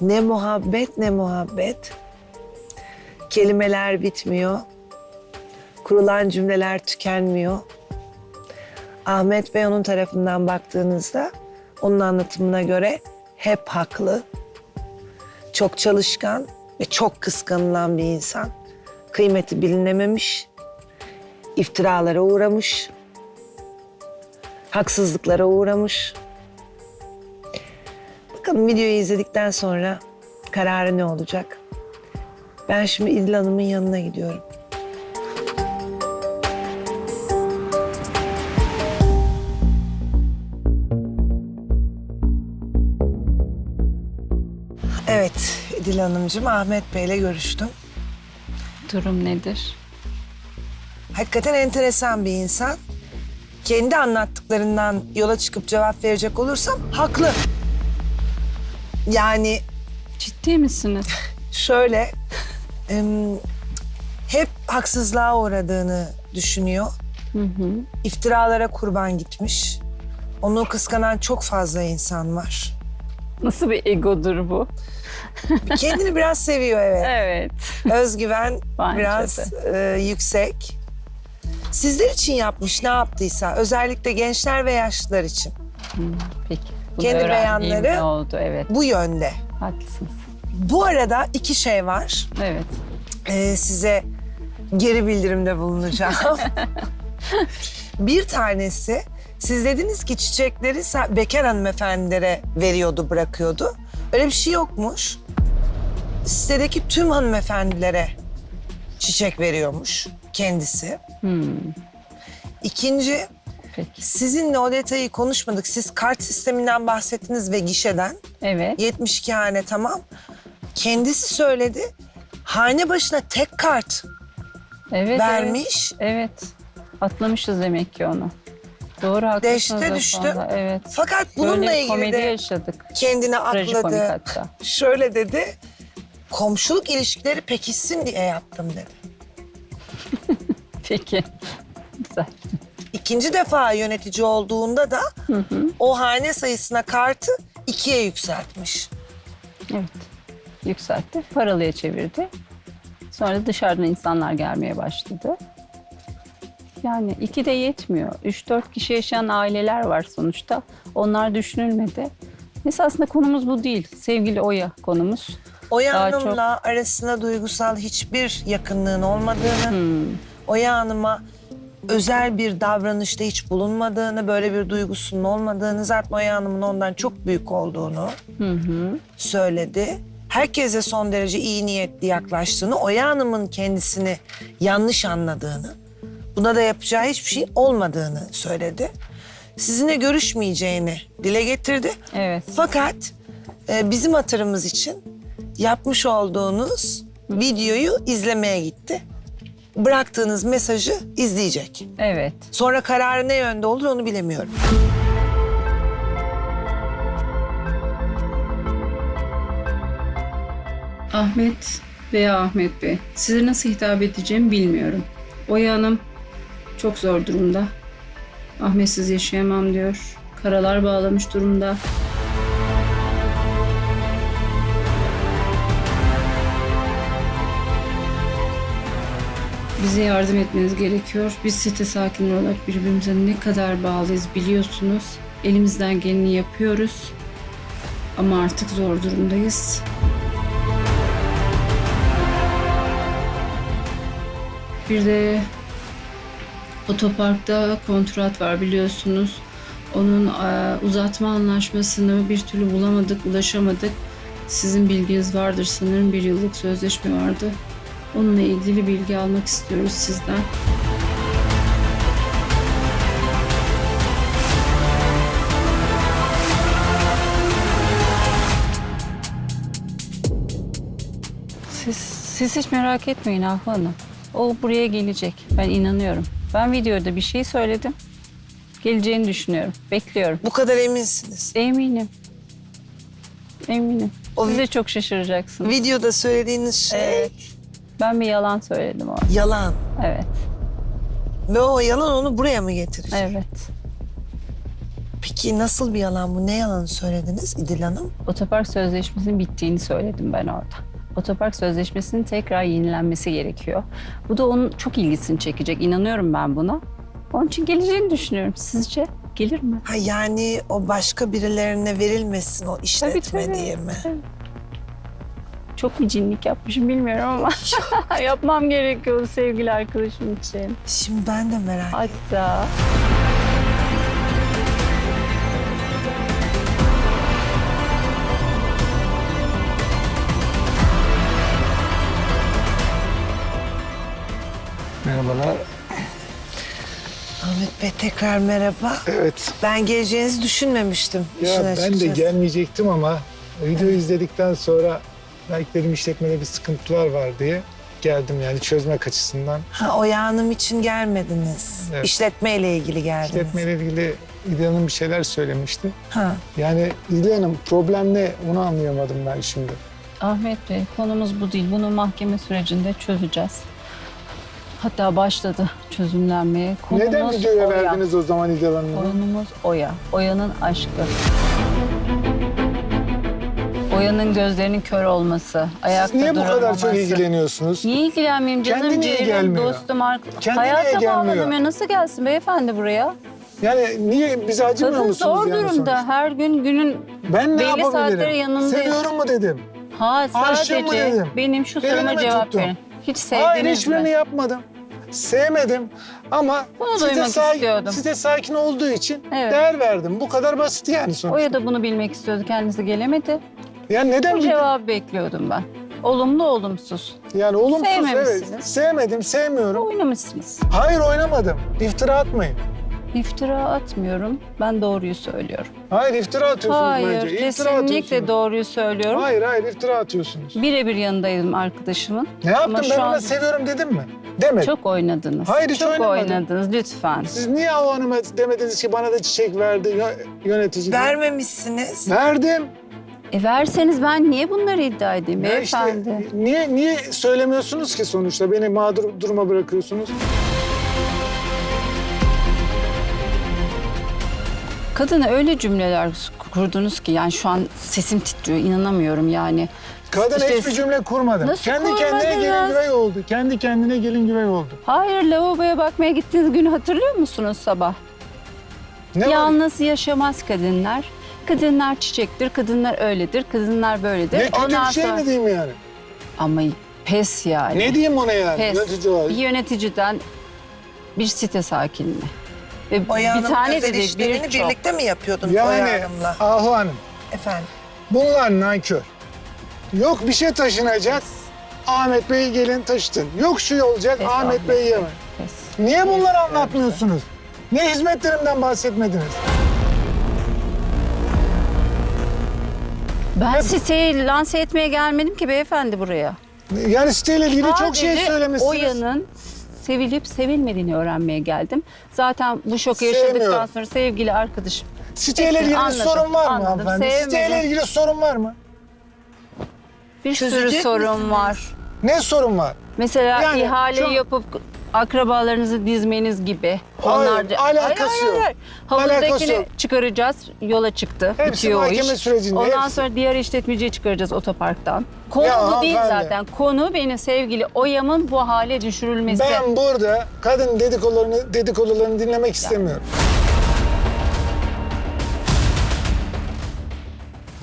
Ne muhabbet ne muhabbet. Kelimeler bitmiyor. Kurulan cümleler tükenmiyor. Ahmet Bey onun tarafından baktığınızda onun anlatımına göre hep haklı. Çok çalışkan ve çok kıskanılan bir insan. Kıymeti bilinememiş, iftiralara uğramış, haksızlıklara uğramış. Bakalım videoyu izledikten sonra kararı ne olacak? Ben şimdi İdil Hanım'ın yanına gidiyorum. Evet İdil Hanımcığım Ahmet Bey'le görüştüm. Durum nedir? Hakikaten enteresan bir insan. Kendi anlattıklarından yola çıkıp cevap verecek olursam haklı. Yani Ciddi misiniz? şöyle em, hep haksızlığa uğradığını düşünüyor. Hı hı. İftiralara kurban gitmiş. Onu kıskanan çok fazla insan var. Nasıl bir egodur bu? Kendini biraz seviyor evet. Evet. Özgüven Bence biraz e, yüksek. Sizler için yapmış ne yaptıysa özellikle gençler ve yaşlılar için Peki. Bunu Kendi beyanları- oldu? Evet. bu yönde. Haklısınız. Bu arada iki şey var. Evet. Ee, size geri bildirimde bulunacağım. bir tanesi siz dediniz ki çiçekleri sa- bekar hanımefendilere veriyordu, bırakıyordu. Öyle bir şey yokmuş. Sitedeki tüm hanımefendilere çiçek veriyormuş kendisi. Hmm. İkinci, Peki. sizinle o detayı konuşmadık. Siz kart sisteminden bahsettiniz ve gişeden. Evet. 72 hane tamam. Kendisi söyledi. Hane başına tek kart Evet. vermiş. Evet. evet. Atlamışız demek ki onu. Doğru haklısınız. Dehşete o düştü. Evet. Fakat bununla Böyle ilgili komedi de yaşadık. kendini Trajikomik akladı. hatta. Şöyle dedi. Komşuluk ilişkileri pekişsin diye yaptım dedi. Peki. Güzel. İkinci defa yönetici olduğunda da o hane sayısına kartı ikiye yükseltmiş. Evet. Yükseltti. Paralıya çevirdi. Sonra dışarıdan insanlar gelmeye başladı. Yani iki de yetmiyor. Üç dört kişi yaşayan aileler var sonuçta. Onlar düşünülmedi. Mesela aslında konumuz bu değil. Sevgili Oya konumuz. Oya Daha Hanım'la arasında duygusal hiçbir yakınlığın olmadığını, Hmm. Oya Hanım'a özel bir davranışta hiç bulunmadığını, böyle bir duygusunun olmadığını, zaten Oya Hanım'ın ondan çok büyük olduğunu Hı hı. söyledi. Herkese son derece iyi niyetli yaklaştığını, Oya Hanım'ın kendisini yanlış anladığını, buna da yapacağı hiçbir şey olmadığını söyledi. Sizinle görüşmeyeceğini dile getirdi. Evet. Fakat e, bizim hatırımız için yapmış olduğunuz videoyu izlemeye gitti. Bıraktığınız mesajı izleyecek. Evet. Sonra kararı ne yönde olur onu bilemiyorum. Ahmet veya Ahmet Bey. Size nasıl hitap edeceğimi bilmiyorum. Oya Hanım çok zor durumda. Ahmetsiz yaşayamam diyor. Karalar bağlamış durumda. Bize yardım etmeniz gerekiyor. Biz site sakinleri olarak birbirimize ne kadar bağlıyız biliyorsunuz. Elimizden geleni yapıyoruz. Ama artık zor durumdayız. Bir de otoparkta kontrat var biliyorsunuz. Onun e, uzatma anlaşmasını bir türlü bulamadık, ulaşamadık. Sizin bilginiz vardır sanırım bir yıllık sözleşme vardı. Onunla ilgili bilgi almak istiyoruz sizden. Siz, siz hiç merak etmeyin Ahu Hanım. O buraya gelecek. Ben inanıyorum. Ben videoda bir şey söyledim. Geleceğini düşünüyorum. Bekliyorum. Bu kadar eminsiniz. Eminim. Eminim. O Siz de çok şaşıracaksınız. Videoda söylediğiniz şey Evet. Ben bir yalan söyledim orada. yalan. Evet. Ve o yalan onu buraya mı getirecek? Evet. Peki nasıl bir yalan bu? Ne yalanı söylediniz İdil Hanım? Otopark sözleşmesinin bittiğini söyledim ben orada. Otopark sözleşmesinin tekrar yenilenmesi gerekiyor. Bu da onun çok ilgisini çekecek. İnanıyorum ben buna. Onun için geleceğini düşünüyorum. Sizce gelir mi? Ha yani o başka birilerine verilmesin o işletme tabii. diye mi? Çok bir cinlik yapmışım bilmiyorum ama yapmam gerekiyordu sevgili arkadaşım için. Şimdi ben de merak Hatta Merhabalar. Ahmet Bey tekrar merhaba. Evet. Ben geleceğinizi düşünmemiştim. Ya ben de gelmeyecektim ama video izledikten sonra belki dedim işletmede bir sıkıntılar var diye geldim yani çözmek açısından. Ha, Oya Hanım için gelmediniz. Evet. İşletmeyle ilgili geldiniz. İşletmeyle ilgili İdil Hanım bir şeyler söylemişti. Ha. Yani İdil Hanım problem ne onu anlayamadım ben şimdi. Ahmet Bey konumuz bu değil. Bunu mahkeme sürecinde çözeceğiz. Hatta başladı çözümlenmeye. Konumuz Neden videoya Oya. verdiniz o zaman İdil Hanım'ı? Konumuz Oya. Oya'nın aşkı. Oya'nın gözlerinin kör olması, ayakta Siz niye bu kadar çok ilgileniyorsunuz? Niye ilgilenmeyeyim canım? Kendi niye ciğerim, gelmiyor? dostum, ark- Kendi niye Hayata gelmiyor? bağlanamıyor. Nasıl gelsin beyefendi buraya? Yani niye bize acımıyor Kadın musunuz zor yani durumda. sonuçta? Her gün günün Ben ne belli yapabilirim? saatleri yanındayım. Seviyorum mu dedim. Ha Aşığım mı sadece dedim? benim şu Elini soruma cevap tuttum? verin. Hiç Hayır sevdiniz hiçbirini mi? yapmadım. Sevmedim ama Bunu size, duymak istiyordum. size sakin olduğu için Evet. değer verdim. Bu kadar basit yani sonuçta. Oya da bunu bilmek istiyordu. Kendisi gelemedi. Yani neden Bu bir- cevabı bekliyordum ben. Olumlu olumsuz. Yani olumsuz evet. Sevmemişsiniz. Sevmedim, sevmiyorum. Oynamışsınız. Hayır oynamadım. İftira atmayın. İftira atmıyorum. Ben doğruyu söylüyorum. Hayır iftira atıyorsunuz Hayır, bence. İftira kesinlikle atıyorsunuz. doğruyu söylüyorum. Hayır hayır iftira atıyorsunuz. Birebir yanındaydım arkadaşımın. Ne yaptım Ama ben şu ona an seviyorum dedim mi? Demedim. çok oynadınız. Hayır, hiç Çok oynamadım. oynadınız lütfen. Siz niye o hanıma demediniz ki bana da çiçek verdi yö- yönetici? diye? Vermemişsiniz. Verdim. E verseniz ben niye bunları iddia edeyim Ya işte, beyefendi? niye niye söylemiyorsunuz ki sonuçta? Beni mağdur duruma bırakıyorsunuz. Kadına öyle cümleler kurdunuz ki yani şu an sesim titriyor inanamıyorum yani. Kadın İşte- hiçbir cümle kurmadı. Nasıl Kendi kendine gelin kurmadınız? güvey oldu. Kendi kendine gelin güvey oldu. Hayır lavaboya bakmaya gittiğiniz günü hatırlıyor musunuz sabah? Ne var? Yalnız yaşamaz kadınlar. Kadınlar çiçektir, kadınlar öyledir, kadınlar böyledir. Ne kötü Ondan bir şey sonra- mi diyeyim yani? Ama pes yani. Ne diyeyim ona yani? Pes. Yönetici olarak. Bir yöneticiden bir site sakinine. Ve Oya bir Hanım tane özel dedi işlerini birçok. birlikte mi yapıyordunuz Oya Yani Hanım'la? Ahu Hanım Efendim. bunlar nankör. Yok bir şey taşınacak. Ahmet Bey gelin taşıtın. Yok şu olacak Pes Ahmet Ahmet Bey Bey. yeme. Pes. Niye bunları anlatmıyorsunuz? Ne hizmetlerimden bahsetmediniz? Ben siteyi lanse etmeye gelmedim ki beyefendi buraya. Yani siteyle ilgili çok şey Sadece söylemişsiniz. Oya'nın sevilip sevilmediğini öğrenmeye geldim. Zaten bu şoku yaşadıktan Sevmiyorum. sonra sevgili arkadaşım Siteyle ilgili anladım, sorun var mı anladım. hanımefendi? Sevmedim. Siteyle ilgili sorun var mı? bir sürü Çözecek sorun misiniz? var. Ne sorun var? Mesela Yani ihale çok- yapıp akrabalarınızı dizmeniz gibi. Hayır, alakası yok. Alakası Havuzdakini yok. çıkaracağız. Yola çıktı. Hepsi Bitiyor o mahkeme iş. sürecinde, Ondan hepsi. sonra diğer işletmeciyi çıkaracağız otoparktan. Konu Ya bu değil hanımefendi. zaten. Konu benim sevgili Oya'mın bu hale düşürülmesi. Ben burada kadın dedikodularını, dedikodularını dinlemek istemiyorum.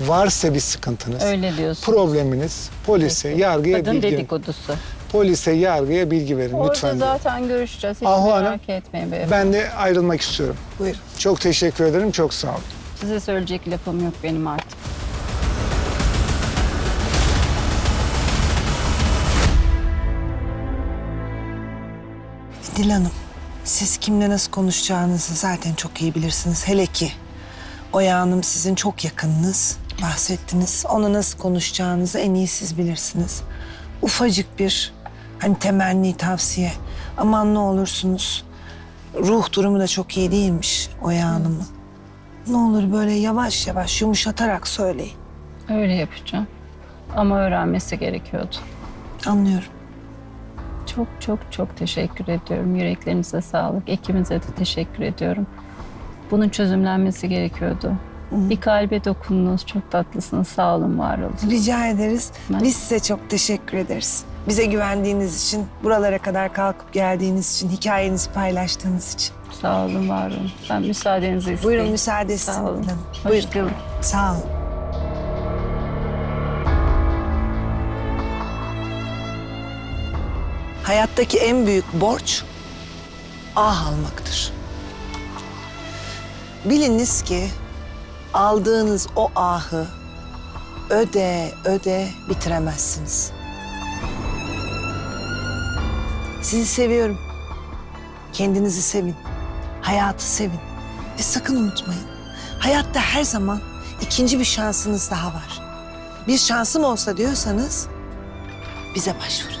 Varsa bir sıkıntınız, Öyle diyorsun. probleminiz polise, yargıya Kadın bilgi dedikodusu. Polise, yargıya bilgi verin Orada lütfen. zaten görüşeceğiz. Hiç Ahu Hanım, merak etmeyin beyefendi. Ben de ayrılmak istiyorum. Buyurun. Çok teşekkür ederim, çok sağ olun. Size söyleyecek lafım yok benim artık. İdil Hanım, siz kimle nasıl konuşacağınızı zaten çok iyi bilirsiniz. Hele ki Oya Hanım sizin çok yakınınız, bahsettiniz. Ona nasıl konuşacağınızı en iyi siz bilirsiniz. Ufacık bir hani temenni tavsiye. Aman ne olursunuz. Ruh durumu da çok iyi değilmiş Oya Hanım'ın. Ne olur böyle yavaş yavaş yumuşatarak söyleyin. Öyle yapacağım. Ama öğrenmesi gerekiyordu. Anlıyorum. Çok çok çok teşekkür ediyorum. Yüreklerinize sağlık. Ekibinize de teşekkür ediyorum. Bunun çözümlenmesi gerekiyordu. Bir kalbe dokundunuz. Çok tatlısınız. Sağ olun, var olun. Rica ederiz. Ben- Biz size çok teşekkür ederiz. Bize güvendiğiniz için, buralara kadar kalkıp geldiğiniz için, hikayenizi paylaştığınız için. Sağ olun, var olun. Ben müsaadenizi isteyeyim. Buyurun müsaade Sağ olun. hanım. Hoş Buyurun. geldin. Sağ olun. Hayattaki en büyük borç ah almaktır. Biliniz ki aldığınız o ahı öde öde bitiremezsiniz. Sizi seviyorum. Kendinizi sevin. Hayatı sevin. Ve sakın unutmayın. Hayatta her zaman ikinci bir şansınız daha var. Bir şansım olsa diyorsanız bize başvurun.